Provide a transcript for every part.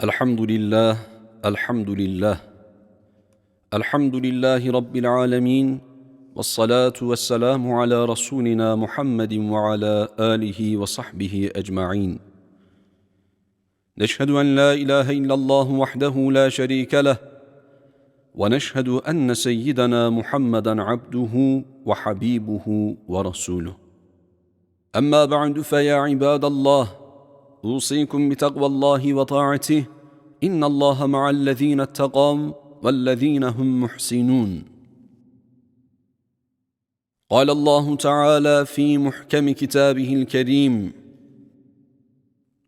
الحمد لله الحمد لله الحمد لله رب العالمين والصلاة والسلام على رسولنا محمد وعلى آله وصحبه أجمعين. نشهد أن لا إله إلا الله وحده لا شريك له ونشهد أن سيدنا محمدا عبده وحبيبه ورسوله. أما بعد فيا عباد الله أوصيكم بتقوى الله وطاعته. إن الله مع الذين اتقوا والذين هم محسنون. قال الله تعالى في محكم كتابه الكريم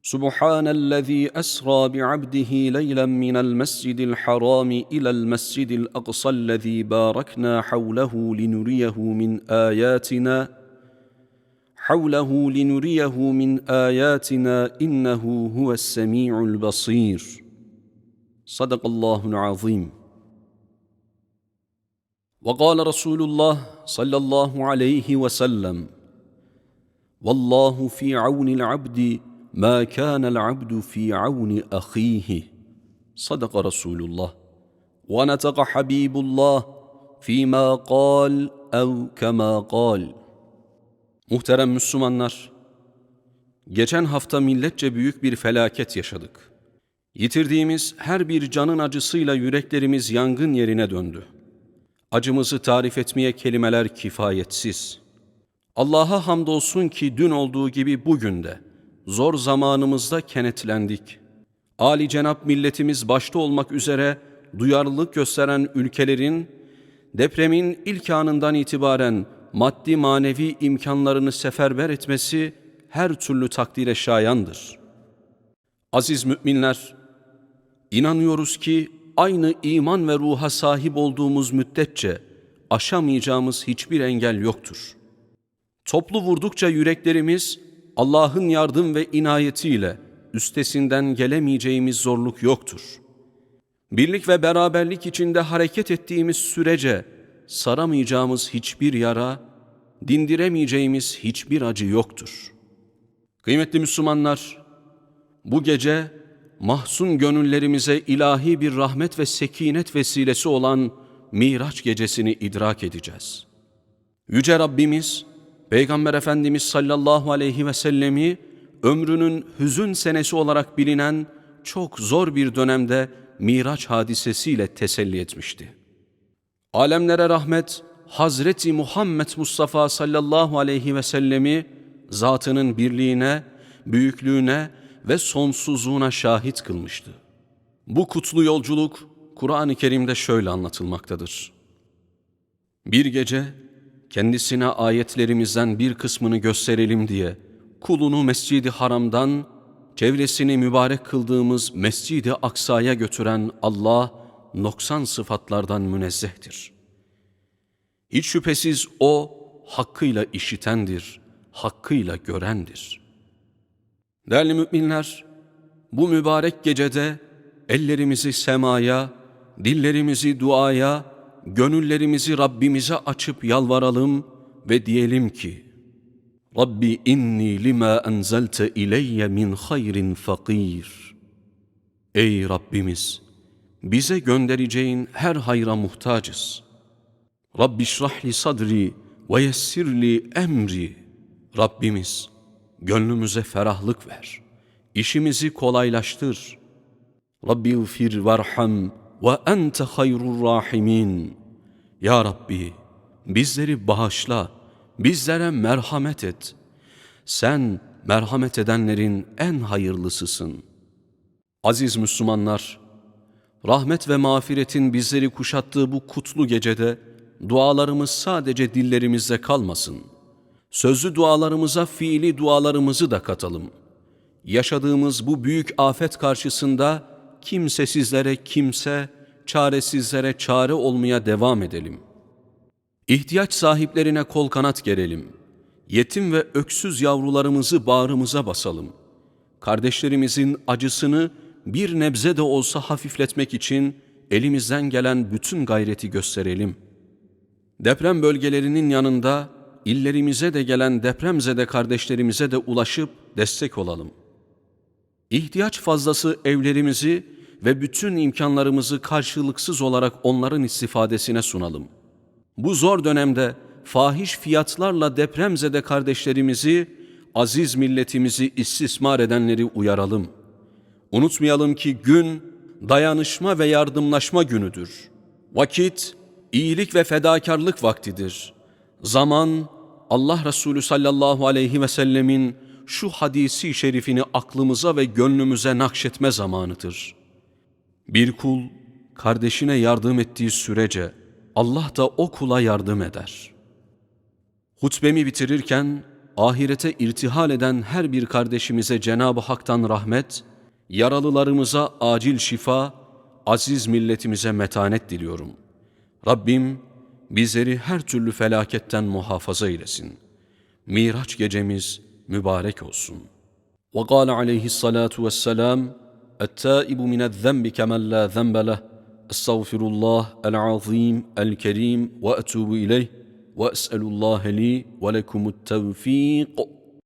سبحان الذي أسرى بعبده ليلا من المسجد الحرام إلى المسجد الأقصى الذي باركنا حوله لنريه من آياتنا. حوله لنريه من آياتنا إنه هو السميع البصير. صدق الله العظيم. وقال رسول الله صلى الله عليه وسلم والله في عون العبد ما كان العبد في عون أخيه. صدق رسول الله. ونطق حبيب الله فيما قال أو كما قال. Muhterem Müslümanlar, geçen hafta milletçe büyük bir felaket yaşadık. Yitirdiğimiz her bir canın acısıyla yüreklerimiz yangın yerine döndü. Acımızı tarif etmeye kelimeler kifayetsiz. Allah'a hamdolsun ki dün olduğu gibi bugün de zor zamanımızda kenetlendik. Ali Cenab milletimiz başta olmak üzere duyarlılık gösteren ülkelerin depremin ilk anından itibaren maddi manevi imkanlarını seferber etmesi her türlü takdire şayandır. Aziz müminler, inanıyoruz ki aynı iman ve ruha sahip olduğumuz müddetçe aşamayacağımız hiçbir engel yoktur. Toplu vurdukça yüreklerimiz Allah'ın yardım ve inayetiyle üstesinden gelemeyeceğimiz zorluk yoktur. Birlik ve beraberlik içinde hareket ettiğimiz sürece saramayacağımız hiçbir yara, dindiremeyeceğimiz hiçbir acı yoktur. Kıymetli Müslümanlar, bu gece mahzun gönüllerimize ilahi bir rahmet ve sekinet vesilesi olan Miraç gecesini idrak edeceğiz. Yüce Rabbimiz, Peygamber Efendimiz sallallahu aleyhi ve sellemi ömrünün hüzün senesi olarak bilinen çok zor bir dönemde Miraç hadisesiyle teselli etmişti. Alemlere rahmet Hazreti Muhammed Mustafa sallallahu aleyhi ve sellemi zatının birliğine, büyüklüğüne ve sonsuzluğuna şahit kılmıştı. Bu kutlu yolculuk Kur'an-ı Kerim'de şöyle anlatılmaktadır. Bir gece kendisine ayetlerimizden bir kısmını gösterelim diye kulunu Mescid-i Haram'dan çevresini mübarek kıldığımız Mescid-i Aksa'ya götüren Allah noksan sıfatlardan münezzehtir. Hiç şüphesiz O hakkıyla işitendir, hakkıyla görendir. Değerli müminler, bu mübarek gecede ellerimizi semaya, dillerimizi duaya, gönüllerimizi Rabbimize açıp yalvaralım ve diyelim ki, Rabbi inni lima enzelte ileyye min hayrin fakir. Ey Rabbimiz! Bize göndereceğin her hayra muhtacız. Rabbi şrahli sadri ve yessirli emri. Rabbimiz gönlümüze ferahlık ver. İşimizi kolaylaştır. Rabbi ufir varham ve ente hayrur rahimin. Ya Rabbi bizleri bağışla, bizlere merhamet et. Sen merhamet edenlerin en hayırlısısın. Aziz Müslümanlar, rahmet ve mağfiretin bizleri kuşattığı bu kutlu gecede dualarımız sadece dillerimizde kalmasın. Sözlü dualarımıza fiili dualarımızı da katalım. Yaşadığımız bu büyük afet karşısında kimsesizlere kimse, çaresizlere çare olmaya devam edelim. İhtiyaç sahiplerine kol kanat gerelim. Yetim ve öksüz yavrularımızı bağrımıza basalım. Kardeşlerimizin acısını bir nebze de olsa hafifletmek için elimizden gelen bütün gayreti gösterelim. Deprem bölgelerinin yanında illerimize de gelen depremzede kardeşlerimize de ulaşıp destek olalım. ihtiyaç fazlası evlerimizi ve bütün imkanlarımızı karşılıksız olarak onların istifadesine sunalım. Bu zor dönemde fahiş fiyatlarla depremzede kardeşlerimizi, aziz milletimizi istismar edenleri uyaralım. Unutmayalım ki gün dayanışma ve yardımlaşma günüdür. Vakit iyilik ve fedakarlık vaktidir. Zaman Allah Resulü sallallahu aleyhi ve sellemin şu hadisi şerifini aklımıza ve gönlümüze nakşetme zamanıdır. Bir kul kardeşine yardım ettiği sürece Allah da o kula yardım eder. Hutbemi bitirirken ahirete irtihal eden her bir kardeşimize Cenab-ı Hak'tan rahmet, yaralılarımıza acil şifa, aziz milletimize metanet diliyorum. Rabbim bizleri her türlü felaketten muhafaza eylesin. Miraç gecemiz mübarek olsun. وقال عليه الصلاة والسلام التائب من الذنب كمن لا ذنب له استغفر الله العظيم الكريم واتوب اليه واسال الله لي ولكم التوفيق